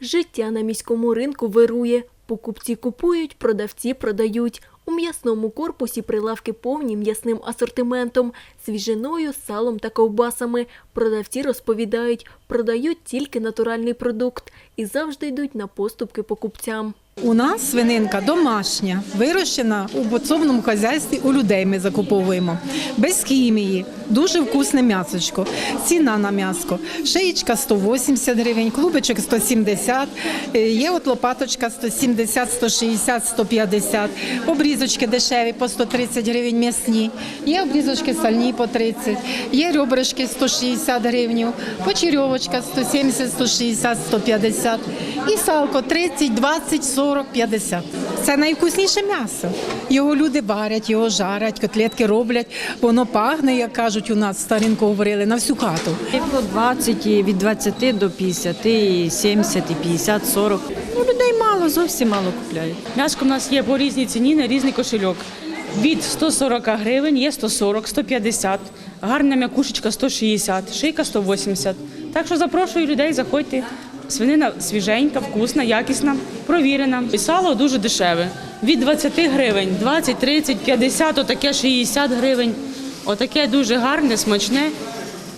Життя на міському ринку вирує. Покупці купують, продавці продають. У м'ясному корпусі прилавки повні м'ясним асортиментом, свіжиною, салом та ковбасами. Продавці розповідають, продають тільки натуральний продукт і завжди йдуть на поступки покупцям. У нас свининка домашня, вирощена у подсобному хазяйстві у людей ми закуповуємо. Без хімії, дуже вкусне м'ясочко. Ціна на м'яско. Шиєчка 180 гривень, клубочок 170, е, є от лопаточка 170, 160, 150, обрізочки дешеві по 130 гривень м'ясні, є обрізочки сальні по 30, є ребрышки 160 гривень, почерьовочка 170, 160, 150 і салко 30, 20, 40, 50. Це найвкусніше м'ясо. Його люди варять, його жарять, котлетки роблять. Воно пахне, як кажуть у нас, старинку говорили, на всю хату. По 20, від 20 до 50, і 70, і 50, 40. Ну, людей мало, зовсім мало купляють. М'яско в нас є по різній ціні на різний кошельок. Від 140 гривень є 140, 150, гарна м'якушечка 160, шийка 180. Так що запрошую людей, заходьте. Свинина свіженька, вкусна, якісна, провірена. І сало дуже дешеве. Від 20 гривень, 20, 30, 50, отаке 60 гривень. Отаке дуже гарне, смачне,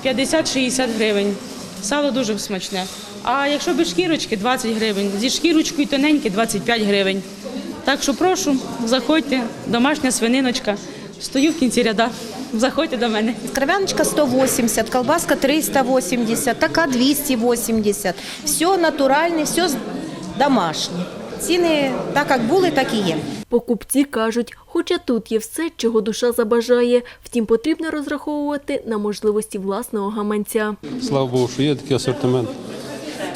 50-60 гривень. Сало дуже смачне. А якщо без шкірочки 20 гривень, зі шкірочкою тоненьке 25 гривень. Так що прошу, заходьте, домашня свининочка. Стою в кінці ряда. Заходьте до мене. Кровяночка 180, колбаска 380, така 280. Все натуральне, все домашнє. Ціни так як були, так і є. Покупці кажуть, хоча тут є все, чого душа забажає, втім потрібно розраховувати на можливості власного гаманця. Слава Богу, що є такий асортимент.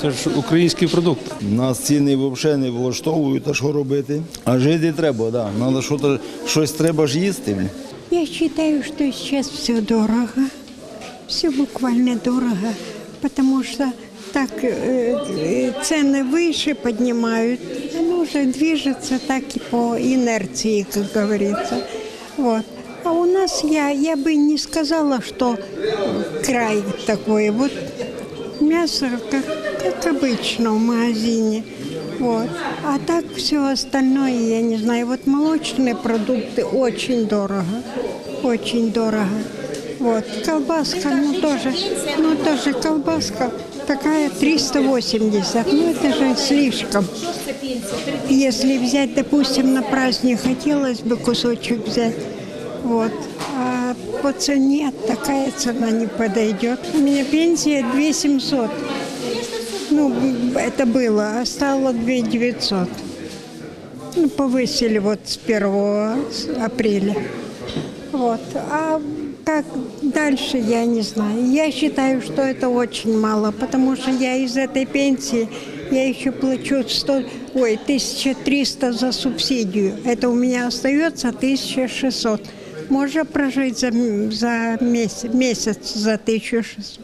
Це ж український продукт. Нас ціни взагалі не влаштовують, а що робити? А жити треба, да. Надо що-то, щось треба ж їсти. блін. Я считаю, что сейчас все дорого, все буквально дорого, потому что так э, э, цены выше поднимают, оно уже движется так и по инерции, как говорится. Вот. А у нас я, я бы не сказала, что край такой. Вот мясо как, как обычно в магазине. Вот. А так все остальное, я не знаю, вот молочные продукты очень дорого, очень дорого. Вот. Колбаска, ну тоже, ну тоже колбаска такая 380, ну это же слишком. Если взять, допустим, на праздник, хотелось бы кусочек взять, вот. А по цене такая цена не подойдет. У меня пенсия 2700. Ну, это было, а стало 2900. Ну, повысили вот с 1 апреля. Вот. А как дальше, я не знаю. Я считаю, что это очень мало, потому что я из этой пенсии, я еще плачу 100, ой, 1300 за субсидию. Это у меня остается 1600. Можно прожить за, за месяц, месяц за 1600?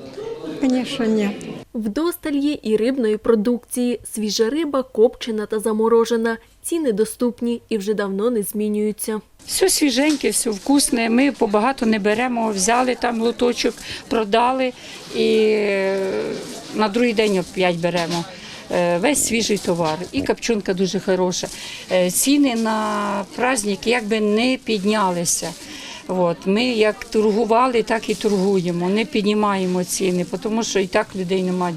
Конечно, нет. Вдосталь є і рибної продукції. Свіжа риба, копчена та заморожена. Ціни доступні і вже давно не змінюються. Все свіженьке, все вкусне. Ми побагато не беремо, взяли там лоточок, продали і е, на другий день опять беремо. Е, Весь свіжий товар. І капчунка дуже хороша. Е, Ціни на праздники якби не піднялися. От. Ми як торгували, так і торгуємо. Не піднімаємо ціни, тому що і так людей немає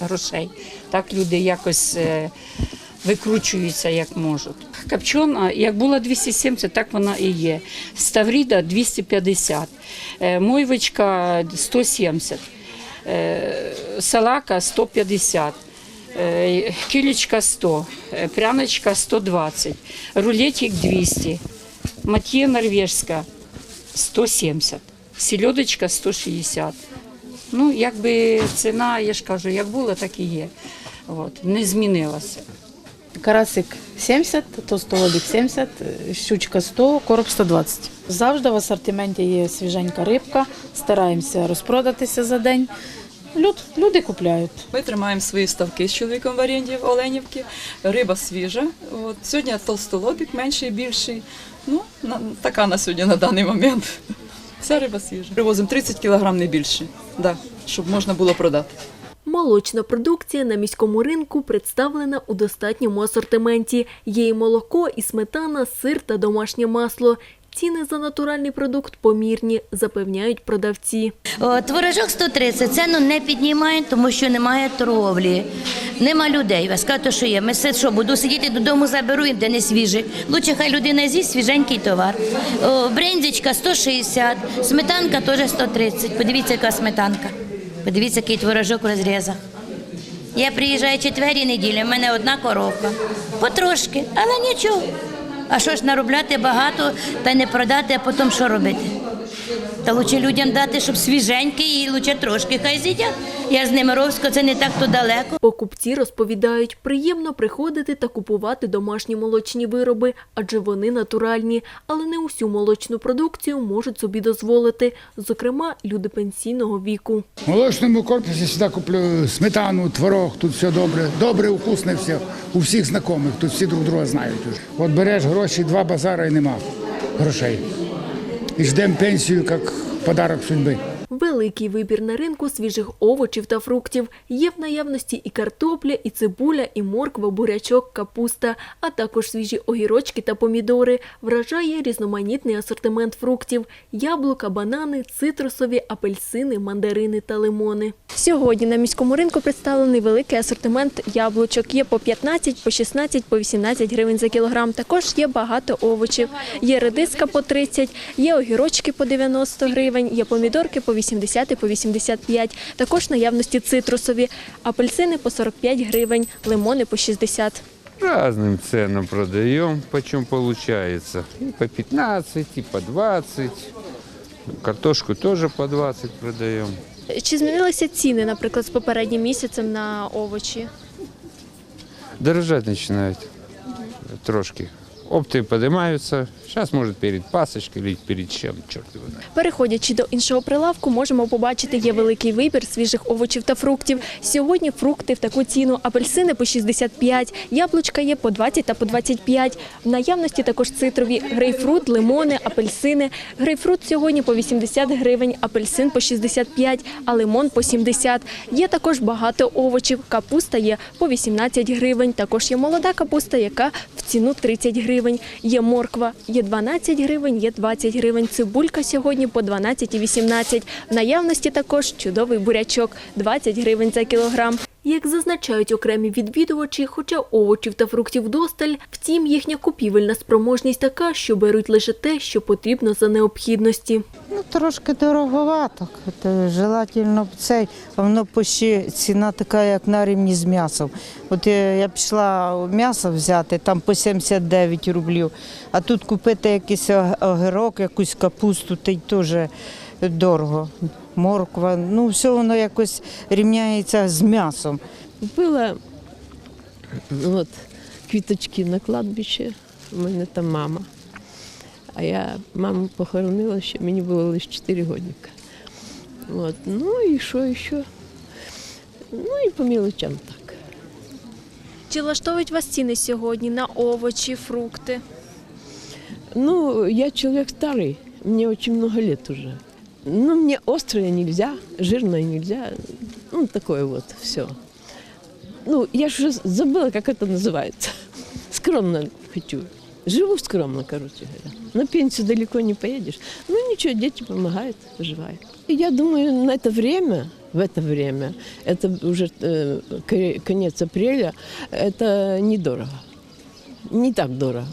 грошей. Так люди якось е, викручуються як можуть. Капчона, як була 270, так вона і є. Ставріда 250, е, мойвочка 170, е, салака 150. е, Кілечка 100, е, пряночка 120, рулетик 200, матьє норвежська 170, сільодочка 160. Ну, якби ціна, я ж кажу, як була, так і є. От, не змінилася. Карасик 70, толстолобік 70, щучка 100, короб 120. Завжди в асортименті є свіженька рибка, стараємося розпродатися за день. Люд, люди купляють. Ми тримаємо свої ставки з чоловіком в оренді в Оленівці. Риба свіжа. От. Сьогодні толстолобік менший, більший. Ну, на, така на сьогодні на даний момент. Вся риба свіжа. Привозимо 30 кг не більше, да, щоб можна було продати. Молочна продукція на міському ринку представлена у достатньому асортименті. Є і молоко, і сметана, сир та домашнє масло. Ціни за натуральний продукт помірні, запевняють продавці. Творожок 130, ціну не піднімають, тому що немає торговлі. Нема людей. Ви скажете, що є. Ми все, що буду сидіти додому, заберу, де не свіжий. Лучше хай людина з'їсть свіженький товар. О, 160, сметанка теж 130. Подивіться, яка сметанка. Подивіться, який творожок в розрізах. Я приїжджаю четвері неділі, в мене одна коробка. Потрошки, але нічого. А що ж наробляти багато та не продати, а потім що робити? Та лучше людям дати, щоб свіженький і лучше трошки хай з'їдять. Я з Немировського, це не так то далеко. Покупці розповідають, приємно приходити та купувати домашні молочні вироби, адже вони натуральні, але не усю молочну продукцію можуть собі дозволити, зокрема люди пенсійного віку. В молочному корпусі завжди куплю сметану, творог, тут все добре. Добре, вкусне все. У всіх знайомих, тут всі друг друга знають. От береш гроші, два базара і нема грошей. І ждем пенсию как подарок судьби. Великий вибір на ринку свіжих овочів та фруктів. Є в наявності і картопля, і цибуля, і морква, бурячок, капуста, а також свіжі огірочки та помідори. Вражає різноманітний асортимент фруктів – яблука, банани, цитрусові, апельсини, мандарини та лимони. Сьогодні на міському ринку представлений великий асортимент яблучок. Є по 15, по 16, по 18 гривень за кілограм. Також є багато овочів. Є редиска по 30, є огірочки по 90 гривень, є помідорки по 80 і по 85. Також наявності цитрусові. Апельсини по 45 гривень, лимони по 60. Разным ценам продаем, почем получается. И по 15, и по 20. Картошку тоже по 20 продаем. Чи змінилися ціни, наприклад, з попереднім місяцем на овочі? Дорожать начинают трошки. Опты поднимаются. Сейчас, может, перед пасочкой или перед чем, черт его знает. Переходячи до іншого прилавку, можемо побачити, є великий вибір свіжих овочів та фруктів. Сьогодні фрукти в таку ціну. Апельсини по 65, яблучка є по 20 та по 25. В наявності також цитрові грейпфрут, лимони, апельсини. Грейпфрут сьогодні по 80 гривень, апельсин по 65, а лимон по 70. Є також багато овочів. Капуста є по 18 гривень. Також є молода капуста, яка в ціну 30 гривень. Є морква, є 12 гривень, є 20 гривень. Цибулька сьогодні по 12 і 18. В наявності також чудовий бурячок – 20 гривень за кілограм. Як зазначають окремі відвідувачі, хоча овочів та фруктів досталь, втім їхня купівельна спроможність така, що беруть лише те, що потрібно за необхідності. Ну, трошки дороговато. Желательно б цей, воно почти ціна така, як на рівні з м'ясом. От я, я пішла м'ясо взяти, там по 79 рублів, а тут купити якийсь ог- огірок, якусь капусту, та й теж дорого. Морква, ну все воно якось рівняється з м'ясом. Купила от, квіточки на кладбище. У мене там мама. А я маму похоронила, ще мені було лише 4 годика. От. Ну і що, і що? Ну і по мілочам так. Чи влаштовують вас ціни сьогодні на овочі, фрукти? Ну, я человек старый, мне очень много лет уже. Ну, мне острое нельзя, жирное нельзя. Ну, такое вот все. Ну, я же уже забыла, как это называется. Скромно хочу. Живу скромно, короче говоря. На пенсию далеко не поедешь. Ну, ничего, дети помогают, выживают. И я думаю, на это время, в это время, это уже э, ко- конец апреля, это недорого. Не так дорого.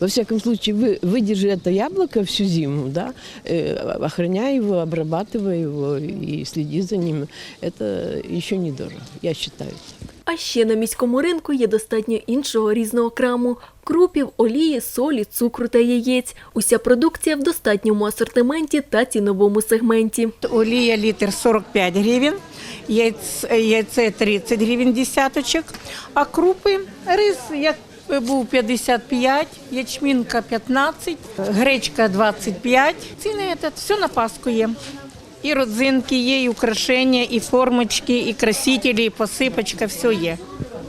Во всяком случае, вы, выдержи это яблоко всю зиму, да, э, охраняй его, обрабатывай его и следи за ним. Это еще недорого, я считаю так. А ще на міському ринку є достатньо іншого різного краму – крупів, олії, солі, цукру та яєць. Уся продукція в достатньому асортименті та ціновому сегменті. Олія літр 45 гривень, яйце, яйце 30 гривень десяточок, а крупи рис як був 55, ячмінка 15, гречка 25. Ціни це все на Пасху є. І родзинки є, і украшення, і формочки, і красителі, і посипочка, все є.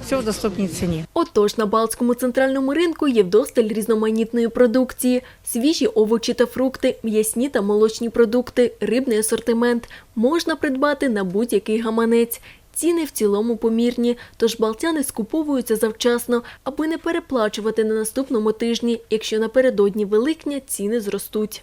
Все в доступній ціні. Отож, на Балтському центральному ринку є вдосталь різноманітної продукції. Свіжі овочі та фрукти, м'ясні та молочні продукти, рибний асортимент. Можна придбати на будь-який гаманець. Ціни в цілому помірні, тож балтяни скуповуються завчасно, аби не переплачувати на наступному тижні, якщо напередодні Великдня ціни зростуть.